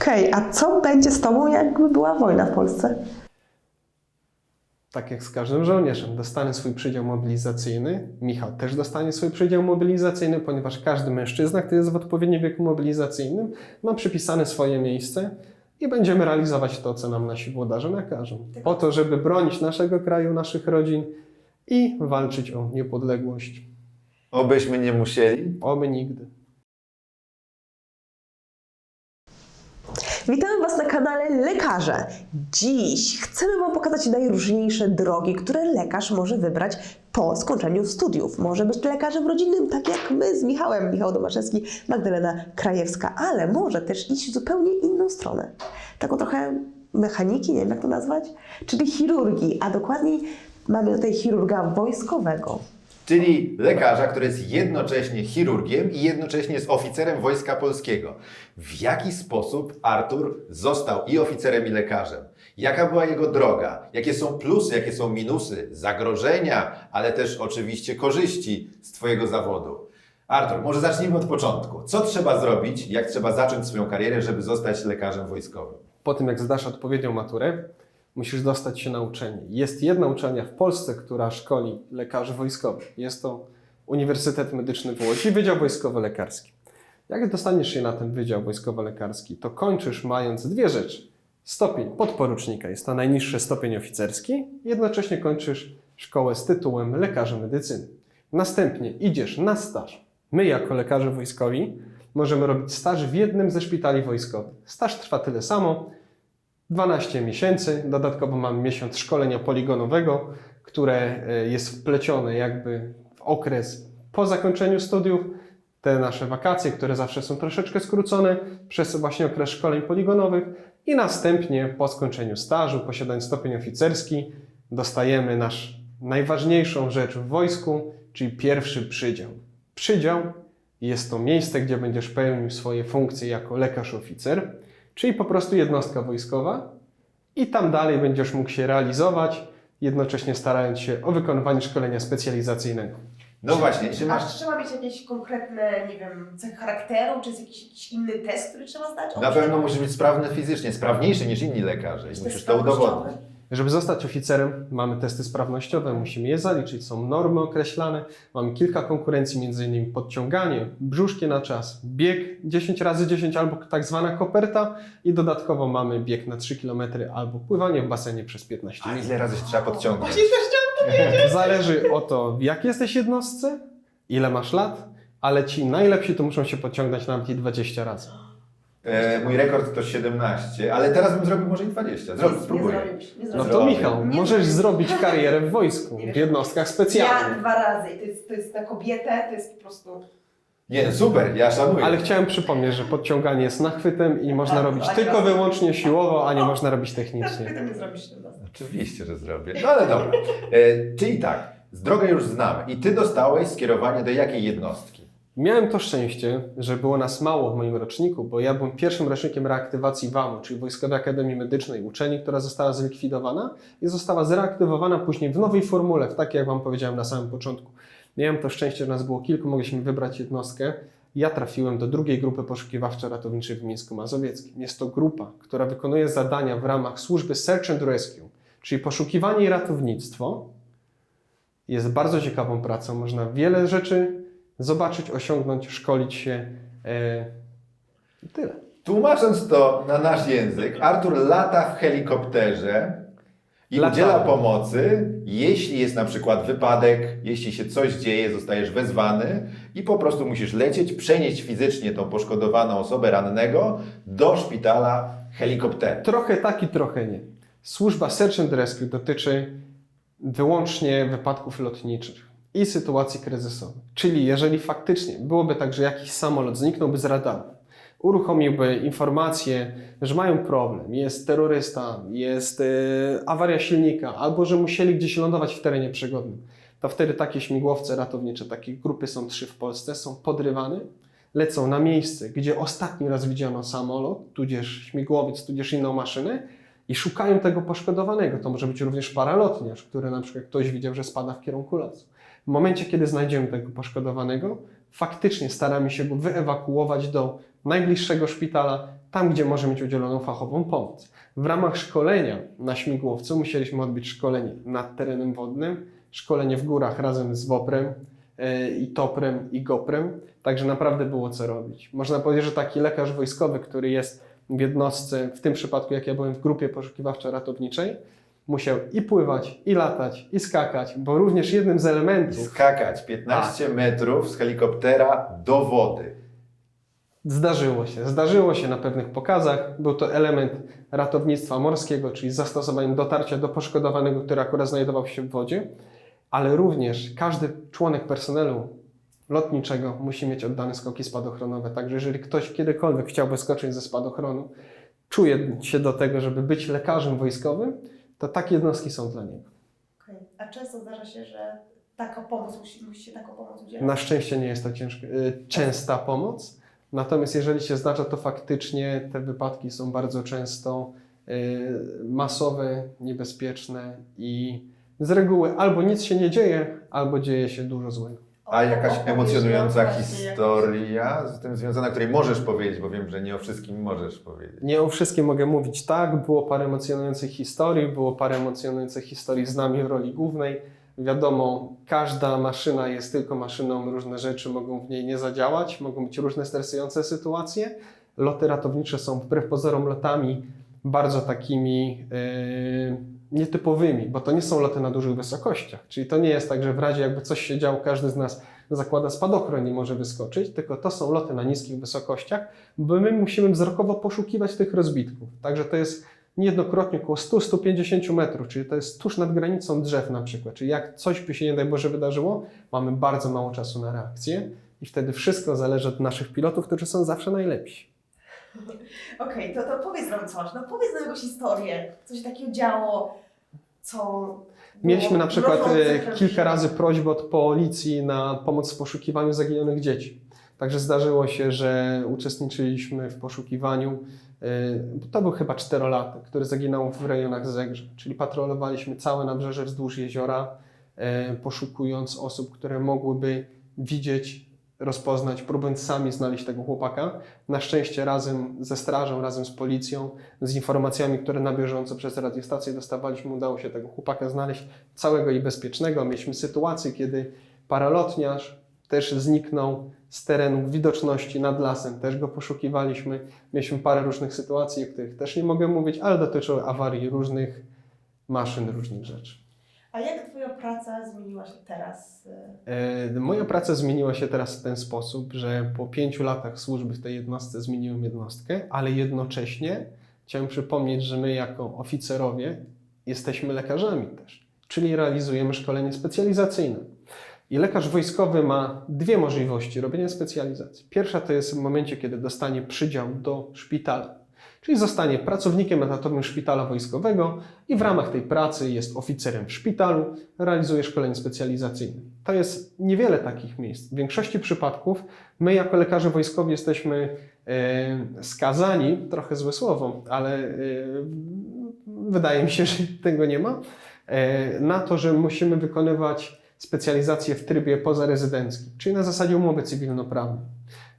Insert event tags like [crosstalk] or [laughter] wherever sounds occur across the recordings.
Okej, a co będzie z tobą, jakby była wojna w Polsce? Tak jak z każdym żołnierzem, dostanę swój przydział mobilizacyjny. Michał też dostanie swój przydział mobilizacyjny, ponieważ każdy mężczyzna, który jest w odpowiednim wieku mobilizacyjnym, ma przypisane swoje miejsce i będziemy realizować to, co nam nasi włodarze nakażą. Po to, żeby bronić naszego kraju, naszych rodzin i walczyć o niepodległość. Obyśmy nie musieli. Oby nigdy. Witamy Was na kanale Lekarze. Dziś chcemy Wam pokazać najróżniejsze drogi, które lekarz może wybrać po skończeniu studiów. Może być lekarzem rodzinnym, tak jak my z Michałem, Michał Domaszewski, Magdalena Krajewska, ale może też iść w zupełnie inną stronę. Taką trochę mechaniki, nie wiem jak to nazwać, czyli chirurgii, a dokładniej mamy tutaj chirurga wojskowego. Czyli lekarza, który jest jednocześnie chirurgiem i jednocześnie jest oficerem Wojska Polskiego. W jaki sposób Artur został i oficerem, i lekarzem? Jaka była jego droga? Jakie są plusy, jakie są minusy, zagrożenia, ale też oczywiście korzyści z Twojego zawodu? Artur, może zacznijmy od początku. Co trzeba zrobić, jak trzeba zacząć swoją karierę, żeby zostać lekarzem wojskowym? Po tym, jak zdasz odpowiednią maturę, musisz dostać się na uczelnię. Jest jedna uczelnia w Polsce, która szkoli lekarzy wojskowych. Jest to Uniwersytet Medyczny w Łodzi, Wydział Wojskowo-Lekarski. Jak dostaniesz się na ten Wydział Wojskowo-Lekarski, to kończysz mając dwie rzeczy. Stopień podporucznika, jest to najniższy stopień oficerski, jednocześnie kończysz szkołę z tytułem lekarza medycyny. Następnie idziesz na staż. My, jako lekarze wojskowi, możemy robić staż w jednym ze szpitali wojskowych. Staż trwa tyle samo, 12 miesięcy. Dodatkowo mamy miesiąc szkolenia poligonowego, które e, jest wplecione jakby w okres po zakończeniu studiów. Te nasze wakacje, które zawsze są troszeczkę skrócone przez właśnie okres szkoleń poligonowych i następnie po skończeniu stażu, posiadając stopień oficerski, dostajemy nasz najważniejszą rzecz w wojsku, czyli pierwszy przydział. Przydział jest to miejsce, gdzie będziesz pełnił swoje funkcje jako lekarz oficer, czyli po prostu jednostka wojskowa i tam dalej będziesz mógł się realizować, jednocześnie starając się o wykonywanie szkolenia specjalizacyjnego. No właśnie, czy A masz... czy trzeba mieć jakieś konkretne, nie wiem, cechy charakteru, czy jest jakiś, jakiś inny test, który trzeba zdać? Na pewno musisz być sprawny fizycznie, sprawniejszy niż inni lekarze i musisz to udowodnić. Żeby zostać oficerem, mamy testy sprawnościowe, musimy je zaliczyć, są normy określane, mamy kilka konkurencji, m.in. podciąganie, brzuszkie na czas, bieg 10 razy 10 albo tak zwana koperta i dodatkowo mamy bieg na 3 km albo pływanie w basenie przez 15 A minut. ile razy się trzeba podciągnąć? Właśnie też chciałam [laughs] Zależy o to, w jakiej jesteś jednostce, ile masz lat, ale ci najlepsi to muszą się podciągnąć nawet i 20 razy. E, mój rekord to 17, ale teraz bym zrobił może i 20. Zrobię, nie spróbuję. zrobisz, nie No zrobisz. to Zrobię. Michał, Nie możesz zrobić karierę w wojsku, w jednostkach Ja specjalnych. dwa razy i to jest, to jest na kobietę, to jest po prostu... Nie, no super, ja szanuję. Ale chciałem przypomnieć, że podciąganie jest nachwytem i można Tak, robić tak, tylko tak. wyłącznie siłowo, a nie można robić technicznie. to nie zrobisz razem. Oczywiście, że zrobię. No ale dobra. E, czyli tak, z drogę już znamy. I ty dostałeś skierowanie do jakiej jednostki? Miałem to szczęście, że było nas mało w moim roczniku, bo ja byłem pierwszym rocznikiem reaktywacji WAMU, czyli Wojskowej Akademii Medycznej, uczelni, która została zlikwidowana i została zreaktywowana później w nowej formule, w takiej jak Wam powiedziałem na samym początku. Miałem to szczęście, że nas było kilku, mogliśmy wybrać jednostkę. Ja trafiłem do drugiej grupy poszukiwawczo-ratowniczej w Mińsku Mazowieckim. Jest to grupa, która wykonuje zadania w ramach służby Search and Rescue, czyli poszukiwanie i ratownictwo. Jest bardzo ciekawą pracą, można wiele rzeczy zobaczyć, osiągnąć, szkolić się. I tyle. Tłumacząc to na nasz język, Artur lata w helikopterze i Latamy. udziela pomocy, jeśli jest na przykład wypadek, jeśli się coś dzieje, zostajesz wezwany i po prostu musisz lecieć, przenieść fizycznie tą poszkodowaną osobę rannego do szpitala helikopterem. Trochę tak i trochę nie. Służba Search and Rescue dotyczy wyłącznie wypadków lotniczych i sytuacji kryzysowych. Czyli jeżeli faktycznie byłoby tak, że jakiś samolot zniknąłby z radaru, uruchomiłby informację, że mają problem, jest terrorysta, jest e, awaria silnika, albo że musieli gdzieś lądować w terenie przygodnym, to wtedy takie śmigłowce ratownicze, takie grupy są trzy w Polsce, są podrywane, lecą na miejsce, gdzie ostatni raz widziano samolot, tudzież śmigłowiec, tudzież inną maszynę i szukają tego poszkodowanego. To może być również paralotniarz, który na przykład ktoś widział, że spada w kierunku lasu. W momencie, kiedy znajdziemy tego poszkodowanego, faktycznie staramy się go wyewakuować do najbliższego szpitala, tam, gdzie może mieć udzieloną fachową pomoc. W ramach szkolenia na śmigłowcu musieliśmy odbyć szkolenie nad terenem wodnym, szkolenie w górach razem z WOPRem e, i TOPRem i GOPRem, także naprawdę było co robić. Można powiedzieć, że taki lekarz wojskowy, który jest w jednostce, w tym przypadku jak ja byłem w grupie poszukiwawczo-ratowniczej, musiał i pływać, i latać, i skakać, bo również jednym z elementów Skakać 15 metrów z helikoptera do wody. Zdarzyło się. Zdarzyło się na pewnych pokazach. Był to element ratownictwa morskiego, czyli zastosowaniem dotarcia do poszkodowanego, który akurat znajdował się w wodzie, ale również każdy członek personelu lotniczego musi mieć oddane skoki spadochronowe. Także jeżeli ktoś kiedykolwiek chciałby skoczyć ze spadochronu, czuje się do tego, żeby być lekarzem wojskowym, to takie jednostki są dla niego. Okej. A często zdarza się, że taka pomoc, musi, musi się taką pomoc udzielać? Na szczęście nie jest to ciężko, y, częsta pomoc, natomiast jeżeli się zdarza, to faktycznie te wypadki są bardzo często y, masowe, niebezpieczne i z reguły albo nic się nie dzieje, albo dzieje się dużo złego. A jakaś emocjonująca historia z tym związana, której możesz powiedzieć, bo wiem, że nie o wszystkim możesz powiedzieć. Nie o wszystkim mogę mówić tak, było parę emocjonujących historii, było parę emocjonujących historii z nami w roli głównej. Wiadomo, każda maszyna jest tylko maszyną, różne rzeczy mogą w niej nie zadziałać, mogą być różne stresujące sytuacje. Loty ratownicze są wbrew pozorom lotami bardzo takimi yy, nietypowymi, bo to nie są loty na dużych wysokościach. Czyli to nie jest tak, że w razie jakby coś się działo, każdy z nas zakłada spadochron i może wyskoczyć, tylko to są loty na niskich wysokościach, bo my musimy wzrokowo poszukiwać tych rozbitków. Także to jest niejednokrotnie około 100-150 metrów, czyli to jest tuż nad granicą drzew na przykład. Czyli jak coś by się nie daj Boże wydarzyło, mamy bardzo mało czasu na reakcję i wtedy wszystko zależy od naszych pilotów, którzy są zawsze najlepsi. [laughs] Okej, to, to powiedz nam coś, no powiedz nam jakąś historię, co się takiego działo, co... Mieliśmy na przykład e, kilka razy prośbę od policji na pomoc w poszukiwaniu zaginionych dzieci. Także zdarzyło się, że uczestniczyliśmy w poszukiwaniu. e, To był chyba czterolatek, który zaginął w rejonach Zegrze. Czyli patrolowaliśmy całe nabrzeże wzdłuż jeziora, e, poszukując osób, które mogłyby widzieć, rozpoznać, próbując sami znaleźć tego chłopaka. Na szczęście razem ze strażą, razem z policją, z informacjami, które na bieżąco przez radiostację dostawaliśmy, udało się tego chłopaka znaleźć całego i bezpiecznego. Mieliśmy sytuację, kiedy paralotniarz też zniknął z terenu widoczności nad lasem, też go poszukiwaliśmy. Mieliśmy parę różnych sytuacji, o których też nie mogę mówić, ale dotyczyły awarii różnych maszyn, różnych rzeczy. A jak Twoja praca zmieniła się teraz? E, Moja praca zmieniła się teraz w ten sposób, że po pięciu latach służby w tej jednostce zmieniłem jednostkę, ale jednocześnie chciałem przypomnieć, że my jako oficerowie jesteśmy lekarzami też, czyli realizujemy szkolenie specjalizacyjne. I lekarz wojskowy ma dwie możliwości robienia specjalizacji. Pierwsza to jest w momencie, kiedy dostanie przydział do szpitala, czyli zostanie pracownikiem etatowym szpitala wojskowego i w ramach tej pracy jest oficerem w szpitalu, realizuje szkolenie specjalizacyjne. To jest niewiele takich miejsc. W większości przypadków my jako lekarze wojskowi jesteśmy e, skazani, trochę złe słowo, ale e, wydaje mi się, że tego nie ma, e, na to, że musimy wykonywać specjalizację w trybie pozarezydenckim, czyli na zasadzie umowy cywilnoprawnej.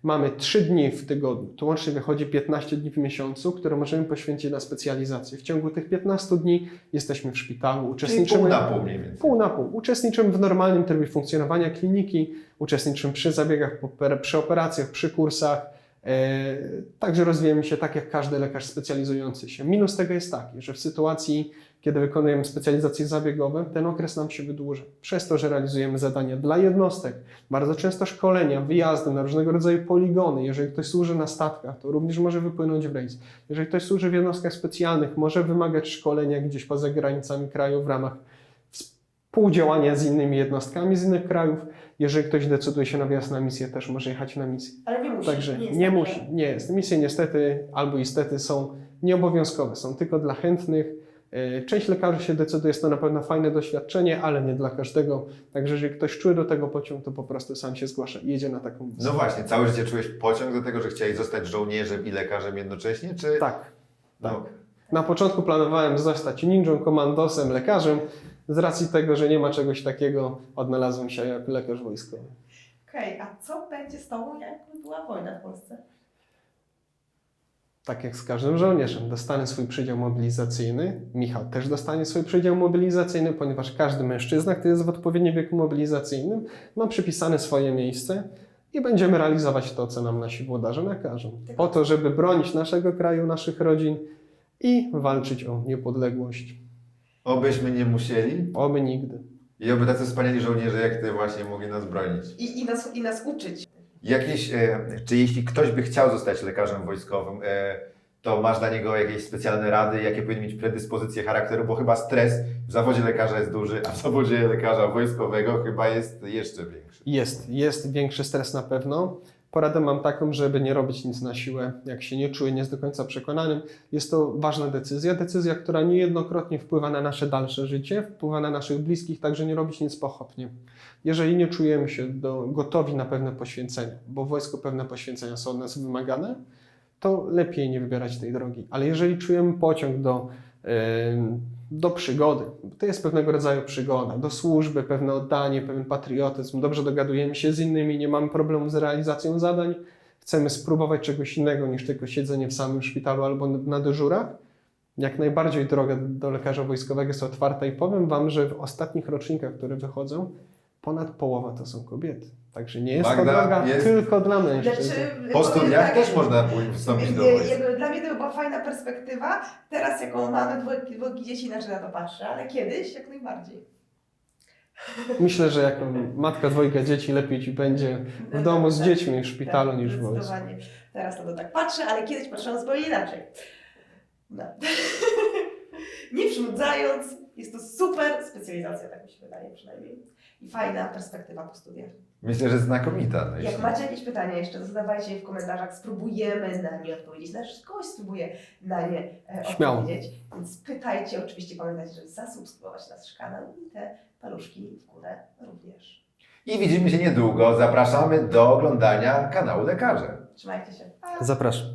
Mamy 3 dni w tygodniu, to łącznie wychodzi 15 dni w miesiącu, które możemy poświęcić na specjalizację. W ciągu tych 15 dni jesteśmy w szpitalu, Czyli uczestniczymy pół na pół mniej więcej. Pół na pół. Uczestniczymy w normalnym trybie funkcjonowania kliniki, uczestniczymy przy zabiegach, przy operacjach, przy kursach. E, także rozwijamy się tak jak każdy lekarz specjalizujący się. Minus tego jest taki, że w sytuacji, kiedy wykonujemy specjalizacje zabiegowe, ten okres nam się wydłuża. Przez to, że realizujemy zadania dla jednostek, bardzo często szkolenia, wyjazdy na różnego rodzaju poligony. Jeżeli ktoś służy na statkach, to również może wypłynąć w rejs. Jeżeli ktoś służy w jednostkach specjalnych, może wymagać szkolenia gdzieś poza granicami kraju w ramach współdziałania z innymi jednostkami z innych krajów. Jeżeli ktoś decyduje się na wyjazd na misję, też może jechać na misję. Ale nie musi. Także nie, nie, jest musi, nie jest. Misje niestety albo istety są nieobowiązkowe, są tylko dla chętnych. E, Część lekarzy się decyduje, jest to na pewno fajne doświadczenie, ale nie dla każdego. Także jeżeli ktoś czuje do tego pociąg, to po prostu sam się zgłasza i jedzie na taką misję. No właśnie, całe życie czułeś pociąg do tego, że chciałeś zostać żołnierzem i lekarzem jednocześnie, czy... Tak. No, Na początku planowałem zostać ninją, komandosem, lekarzem. Z racji tego, że nie ma czegoś takiego, odnalazłem się jako lekarz wojskowy. Okej, a co będzie z Tobą, jakby była wojna w Polsce? Tak jak z każdym żołnierzem, dostanę swój przydział mobilizacyjny. Michał też dostanie swój przydział mobilizacyjny, ponieważ każdy mężczyzna, który jest w odpowiednim wieku mobilizacyjnym, ma przypisane swoje miejsce i będziemy realizować to, co nam nasi włodarze nakażą. Po to, żeby bronić naszego kraju, naszych rodzin i walczyć o niepodległość. Obyśmy nie musieli Oby nigdy. i oby tacy wspaniali żołnierze jak Ty właśnie mogli nas bronić. I, i, nas, I nas uczyć. Jakieś, e, czy jeśli ktoś by chciał zostać lekarzem wojskowym, e, to masz dla niego jakieś specjalne rady, jakie powinien mieć predyspozycje charakteru, bo chyba stres w zawodzie lekarza jest duży, a w zawodzie lekarza wojskowego chyba jest jeszcze większy. Jest, jest większy stres na pewno. Poradę mam taką, żeby nie robić nic na siłę, jak się nie czuję, nie jest do końca przekonanym. Jest to ważna decyzja, decyzja, która niejednokrotnie wpływa na nasze dalsze życie, wpływa na naszych bliskich, także nie robić nic pochopnie. Jeżeli nie czujemy się do, gotowi na pewne poświęcenia, bo w wojsku pewne poświęcenia są od nas wymagane, to lepiej nie wybierać tej drogi. Ale jeżeli czujemy pociąg do, do przygody, to jest pewnego rodzaju przygoda, do służby, pewne oddanie, pewien patriotyzm, dobrze dogadujemy się z innymi, nie mamy problemu z realizacją zadań, chcemy spróbować czegoś innego niż tylko siedzenie w samym szpitalu albo na dyżurach, jak najbardziej droga do lekarza wojskowego jest otwarta i powiem Wam, że w ostatnich rocznikach, które wychodzą, ponad połowa to są kobiety. Także nie jest Magda, to droga jest- tylko dla mężczyzn. Znaczy, Po powiem studiach tak, też można wstąpić do wojska. Dla mnie to była fajna perspektywa. Teraz, jaką mamy dwójki, dwójki dzieci, inaczej na to patrzę, ale kiedyś jak najbardziej. Myślę, że jako matka dwojga dzieci lepiej Ci będzie w domu z dziećmi w szpitalu Tak, niż w wojsku. Zdecydowanie. Teraz na to tak patrzę, ale kiedyś patrzyłam zupełnie inaczej. No. [laughs] Nie przynudzając, jest to super specjalizacja, tak mi się wydaje przynajmniej. I fajna perspektywa po studiach. Myślę, że znakomita. No, Jak macie jakieś pytania jeszcze, to zadawajcie je w komentarzach, spróbujemy na nie odpowiedzieć. Nasz kogoś spróbuje na nie e, Śmiało. odpowiedzieć. Więc pytajcie, oczywiście pamiętajcie, żeby zasubskrybować nasz kanał i te paluszki w górę również. I widzimy się niedługo. Zapraszamy do oglądania kanału Lekarze. Trzymajcie się. Pa! Zapraszam.